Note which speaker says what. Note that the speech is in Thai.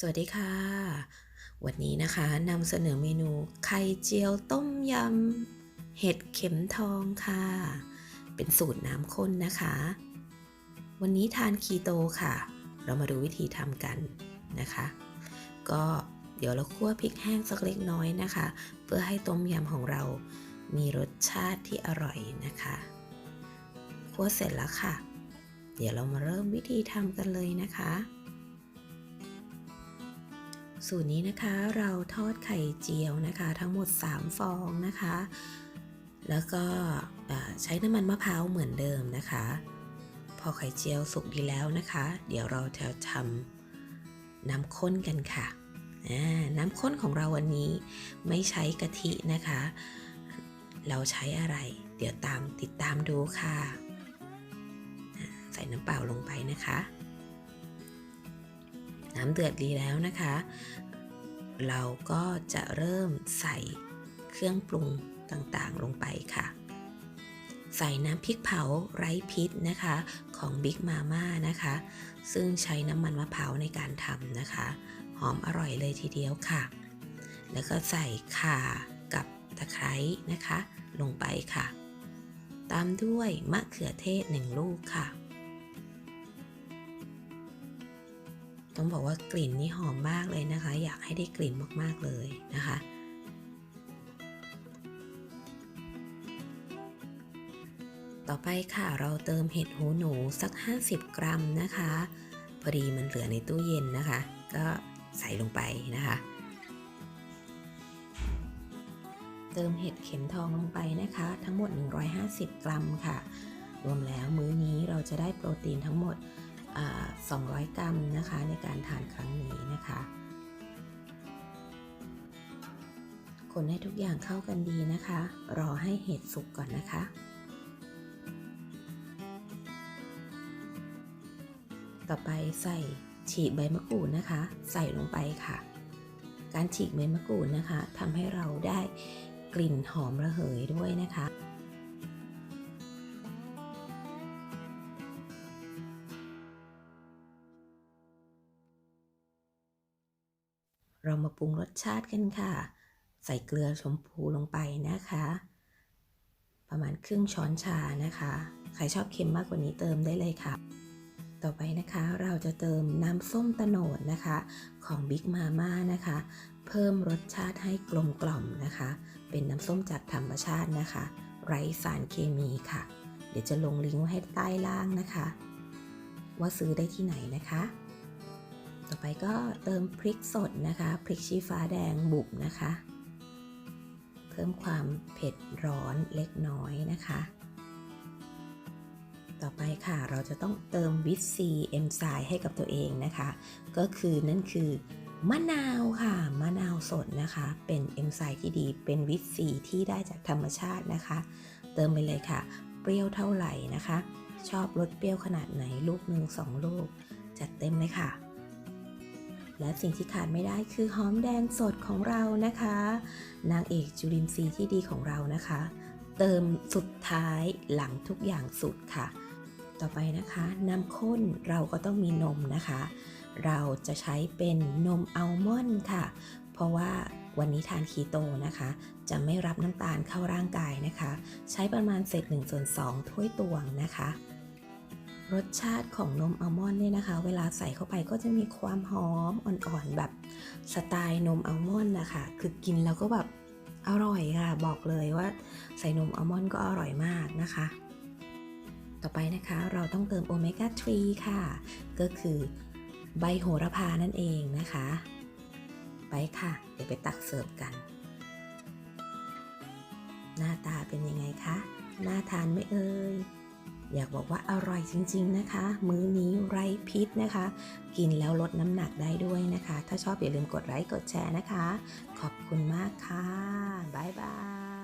Speaker 1: สวัสดีค่ะ วันนี้นะคะนำเสนอเมนูไข่เจียวต้มยำเห็ดเข็มทองค่ะ เป็นสูตรน้ำข้นนะคะ วันนี้ทานคีโตค่ะ เรามาดูวิธีทำกันนะคะ ก็เดี๋ยวเราคั่วพริกแห้งสักเล็กน้อยนะคะ เพื่อให้ต้มยำของเรามีรสชาติที่อร่อยนะคะคั่วเสร็จแล้วค่ะ เดี๋ยวเรามาเริ่มวิธีทำกันเลยนะคะ สูตรนี้นะคะเราทอดไข่เจียวนะคะ ทั้งหมด 3 ฟองนะคะ แล้วก็ใช้น้ำมันมะพร้าวเหมือนเดิมนะคะ พอไข่เจียวสุกดีแล้วนะคะ เดี๋ยวเราจะทำน้ำข้นกันค่ะน้ำข้นของเราวันนี้ไม่ใช้กะทินะคะ เราใช้อะไร เดี๋ยวตามติดตามดูค่ะ ใส่น้ำเปล่าลงไปนะคะ น้ำเดือดดีแล้วนะคะ เราก็จะเริ่มใส่เครื่องปรุงต่างๆลงไปค่ะ ใส่น้ำพริกเผาไร้พิษนะคะของ Big Mama นะคะ ซึ่งใช้น้ำมันมะพร้าวในการทำนะคะ หอมอร่อยเลยทีเดียวค่ะ แล้วก็ใส่ข่ากับตะไคร้นะคะ ลงไปค่ะ ตามด้วยมะเขือเทศหนึ่งลูกค่ะ ต้องบอกว่ากลิ่นนี่หอมมากเลยนะคะ อยากให้ได้กลิ่นมากๆเลยนะคะ ต่อไปค่ะเราเติมเห็ดหูหนูสัก 50 กรัมนะคะ พอดีมันเหลือในตู้เย็นนะคะ ก็ใส่ลงไปนะคะ เติมเห็ดเข็มทองลงไปนะคะ ทั้งหมด 150 กรัมค่ะ รวมแล้วมื้อนี้เราจะได้โปรตีนทั้งหมด 200 กรัมนะคะในการทานครั้งนี้นะคะ คนให้ทุกอย่างเข้ากันดีนะคะ รอให้เห็ดสุกก่อนนะคะต่อไปใส่ฉีกใบมะกรูดนะคะ ใส่ลงไปค่ะ การฉีกใบมะกรูดนะคะทำให้เราได้กลิ่นหอมระเหยด้วยนะคะ เรามาปรุงรสชาติกันค่ะ ใส่เกลือชมพูลงไปนะคะ ประมาณครึ่งช้อนชานะคะ ใครชอบเค็มมากกว่านี้เติมได้เลยค่ะ ต่อไปนะคะเราจะเติมน้ำส้มตะโนดนะคะ ของ Big Mama นะคะ เพิ่มรสชาติให้กลมกล่อมนะคะ เป็นน้ำส้มจากธรรมชาตินะคะ ไร้สารเคมีค่ะ เดี๋ยวจะลงลิงก์ไว้ให้ใต้ล่างนะคะ ว่าซื้อได้ที่ไหนนะคะ ต่อไปก็เติมพริกสดนะคะ พริกชี้ฟ้าแดงบุบนะคะ เพิ่มความเผ็ดร้อนเล็กน้อยนะคะ ต่อไปค่ะเราจะต้องเติมวิตซีเอนไซม์ให้กับตัวเองนะคะ ก็คือนั่นคือมะนาวค่ะ มะนาวสดนะคะ เป็นเอนไซม์ที่ดีเป็นวิตซีที่ได้จากธรรมชาตินะคะ เติมไปเลยค่ะ เปรี้ยวเท่าไหร่นะคะ ชอบรสเปรี้ยวขนาดไหนลูกหนึ่งสองลูก จัดเต็มเลยค่ะ และสิ่งที่ขาดไม่ได้คือหอมแดงสดของเรานะคะ นางเอกจุลินทรีย์ที่ดีของเรานะคะ เติมสุดท้ายหลังทุกอย่างสุดค่ะ ต่อไปนะคะน้ำข้นเราก็ต้องมีนมนะคะ เราจะใช้เป็นนมอัลมอนด์ค่ะ เพราะว่าวันนี้ทานคีโตนะคะ จะไม่รับน้ำตาลเข้าร่างกายนะคะ ใช้ประมาณเศษ1ส่วน2ถ้วยตวงนะคะ รสชาติของนมอัลมอนด์เนี่ยนะคะ เวลาใส่เข้าไปก็จะมีความหอมอ่อนๆแบบสไตล์นมอัลมอนด์นะคะ คือกินแล้วก็แบบอร่อยค่ะ บอกเลยว่าใส่นมอัลมอนด์ก็อร่อยมากนะคะ ต่อไปนะคะเราต้องเติมโอเมก้า 3 ค่ะ ก็คือใบโหระพานั่นเองนะคะ ไปค่ะ เดี๋ยวไปตักเสิร์ฟกัน หน้าตาเป็นยังไงคะ น่าทานไหมเอ่ย อยากบอกว่าอร่อยจริง ๆนะคะ มื้อนี้ไร้พิษนะคะ กินแล้วลดน้ำหนักได้ด้วยนะคะ ถ้าชอบอย่าลืมกดไลค์กดแชร์นะคะ ขอบคุณมากค่ะ บ๊ายบาย